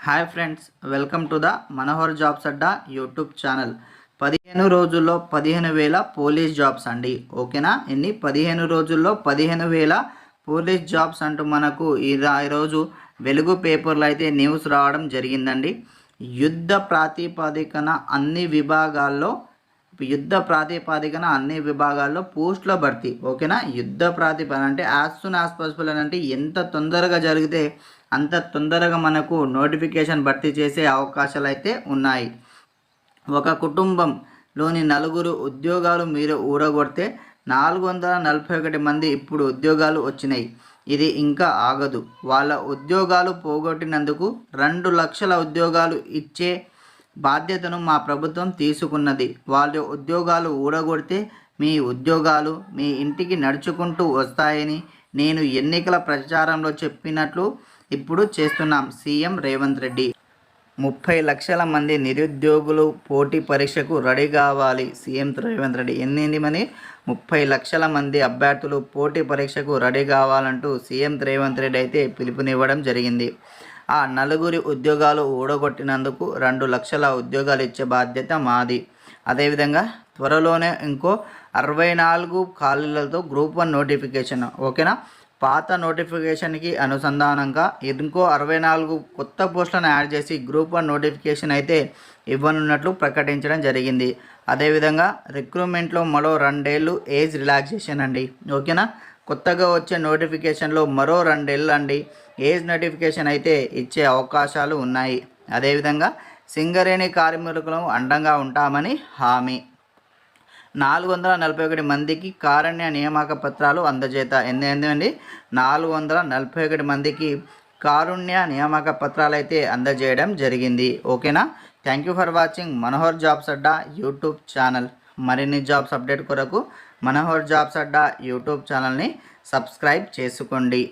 Hi friends welcome to the Manohar jobs Adda YouTube channel. పదిహేను రోజుల్లో పదిహేను వేల పోలీస్ జాబ్స్ అండి. ఓకేనా? ఎన్ని? పదిహేను రోజుల్లో పదిహేను వేల పోలీస్ జాబ్స్ అంటూ మనకు ఈ ఈరోజు వెలుగు పేపర్లో అయితే న్యూస్ రావడం జరిగిందండి. యుద్ధ ప్రాతిపదికన అన్ని విభాగాల్లో యుద్ధ ప్రాతిపాదికన అన్ని విభాగాల్లో పోస్టుల భర్తీ ఓకేనా? యుద్ధ ప్రాతిపదికన అంటే యాజ్ సూన్ యాజ్ పాసిబుల్ అని అంటే ఎంత తొందరగా జరిగితే అంత తొందరగా మనకు నోటిఫికేషన్ భర్తీ చేసే అవకాశాలు అయితే ఉన్నాయి. ఒక కుటుంబంలోని నలుగురు ఉద్యోగాలు మీరు ఊరగొడితే నాలుగు వందల నలభై ఒకటి మంది ఇప్పుడు ఉద్యోగాలు వచ్చినాయి. ఇది ఇంకా ఆగదు. వాళ్ళ ఉద్యోగాలు పోగొట్టినందుకు రెండు లక్షల ఉద్యోగాలు ఇచ్చే బాధ్యతను మా ప్రభుత్వం తీసుకున్నది. వాళ్ళ ఉద్యోగాలు ఊడగొడితే మీ ఉద్యోగాలు మీ ఇంటికి నడుచుకుంటూ వస్తాయని నేను ఎన్నికల ప్రచారంలో చెప్పినట్లు ఇప్పుడు చేస్తున్నాం సీఎం రేవంత్ రెడ్డి. ముప్పై లక్షల మంది నిరుద్యోగులు పోటీ పరీక్షకు రెడీ కావాలి సీఎం రేవంత్ రెడ్డి. ఎన్ని మని ముప్పై లక్షల మంది అభ్యర్థులు పోటీ పరీక్షకు రెడీ కావాలంటూ సీఎం రేవంత్ రెడ్డి అయితే పిలుపునివ్వడం జరిగింది. ఆ నలుగురి ఉద్యోగాలు ఊడగొట్టినందుకు రెండు లక్షల ఉద్యోగాలు ఇచ్చే బాధ్యత మాది. అదేవిధంగా త్వరలోనే ఇంకో అరవై నాలుగు ఖాళీలతో గ్రూప్ వన్ నోటిఫికేషన్. ఓకేనా? పాత నోటిఫికేషన్కి అనుసంధానంగా ఇంకో అరవై నాలుగు కొత్త పోస్టులను యాడ్ చేసి గ్రూప్ వన్ నోటిఫికేషన్ అయితే ఇవ్వనున్నట్లు ప్రకటించడం జరిగింది. అదేవిధంగా రిక్రూట్మెంట్లో మరో రెండేళ్ళు ఏజ్ రిలాక్సేషన్ అండి. ఓకేనా? కొత్తగా వచ్చే నోటిఫికేషన్లో మరో రెండేళ్ళు అండి ఏజ్ నోటిఫికేషన్ అయితే ఇచ్చే అవకాశాలు ఉన్నాయి. అదేవిధంగా సింగరేణి కార్మికులకు అండంగా ఉంటామని హామీ. నాలుగు వందల నలభై ఒకటి మందికి కారణ్య నియామక పత్రాలు అందజేత. ఎందుకండి? నాలుగు వందల నలభై ఒకటి మందికి కారుణ్య నియామక పత్రాలు అయితే అందజేయడం జరిగింది. ఓకేనా? Thank you for watching. Manohar jobs Adda YouTube channel. మరిన్ని జాబ్స్ అప్డేట్ కొరకు మనోహర్ జాబ్స్ అడ్డా యూట్యూబ్ ఛానల్ని సబ్స్క్రైబ్ చేసుకోండి.